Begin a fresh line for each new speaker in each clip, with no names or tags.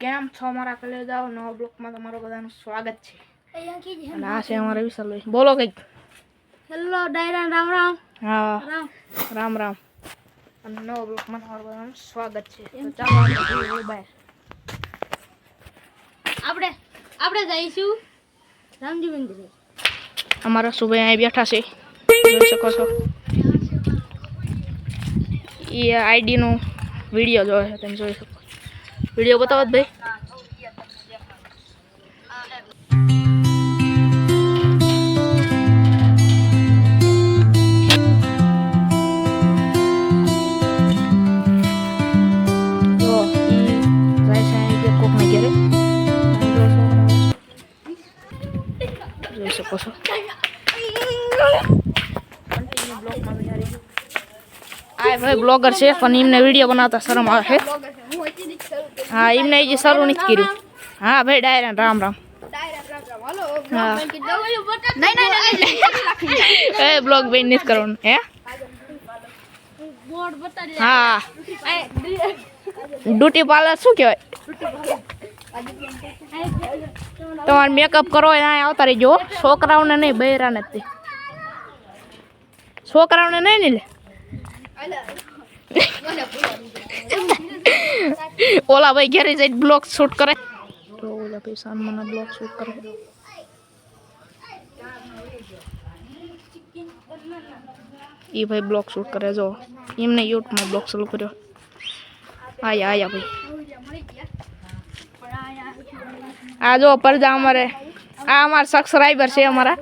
કેમ છો મારા કલેજાઓ? નવા બ્લોકમાં તમારું બધાનું સ્વાગત છે.
અહીંયા
અને આ છે અમારા વિશાલભાઈ. બોલો કંઈક.
હેલો ડાયરા રામ રામ.
હા.
રામ.
રામ રામ. અને નવા બ્લોકમાં તમારું બધાનું સ્વાગત છે. તો ચાલો આપણે બહાર.
આપણે આપણે જઈશું રામજી મંદિરે
અમારા સુભાઈ અહીં બેઠા છે. જોઈ શકો છો. એ આઈડીનો વીડિયો જોયો છે તમે જોઈ શકો. વીડિયો બતાવો જ ભાઈ જો ઈ જાય છે અહીં કે કોકને ઘેરે તમે જોઈ શકો છો કન્ટિન્યુ બ્લોગમાં બિહારી આ ભાઈ બ્લોગર છે. પણ એમને વીડિયો બનાવતા શરમ આવે છે. હા એમને જે સરુ નથી કર્યું. હા ભાઈ ડાયરા રામ રામ. બ્લોગ બેન નથી કરવાનું હે? હા. બ્યુટી પાર્લર શું કહેવાય? તમારે મેકઅપ કરો એ આવતા રહીજો. છોકરાઓને નહીં બૈરાને જ છોકરાઓને નહીં ને લે? ઓલા ભાઈ ઘરે જઈને બ્લોગ શૂટ કરે. તો ઓલા ભાઈ સાનમાના બ્લોગ શૂટ કરે. એ ભાઈ બ્લોગ શૂટ કરે, જો. એમને યુટ્યુબમાં બ્લોક શરૂ કર્યો. આયા આયા ભાઈ. આ જો પરજા અમારે. આ અમારા સબસ્ક્રાઈબર છે અમારા.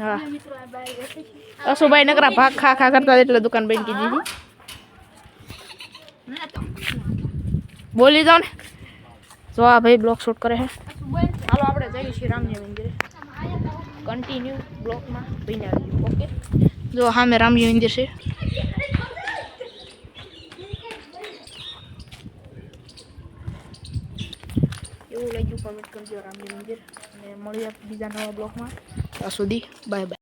હા. અશુભાઈ નકરા ભાગ ખા ખા કરતા એટલે દુકાન બંધ કીધી બોલી દો ને. જો આ ભાઈ બ્લોક શૂટ કરે છે. હાલો આપણે જઈએ છીએ રામજી મંદિરે. કન્ટિન્યુ બ્લોકમાં બન્યા રહીએ ઓકે? જો સામે રામજી મંદિર છે. એવું લાગ્યું કમેન્ટ કરજો રામજી મંદિર. અને મળીએ બીજા નવા બ્લોકમાં. ત્યાં સુધી બાય બાય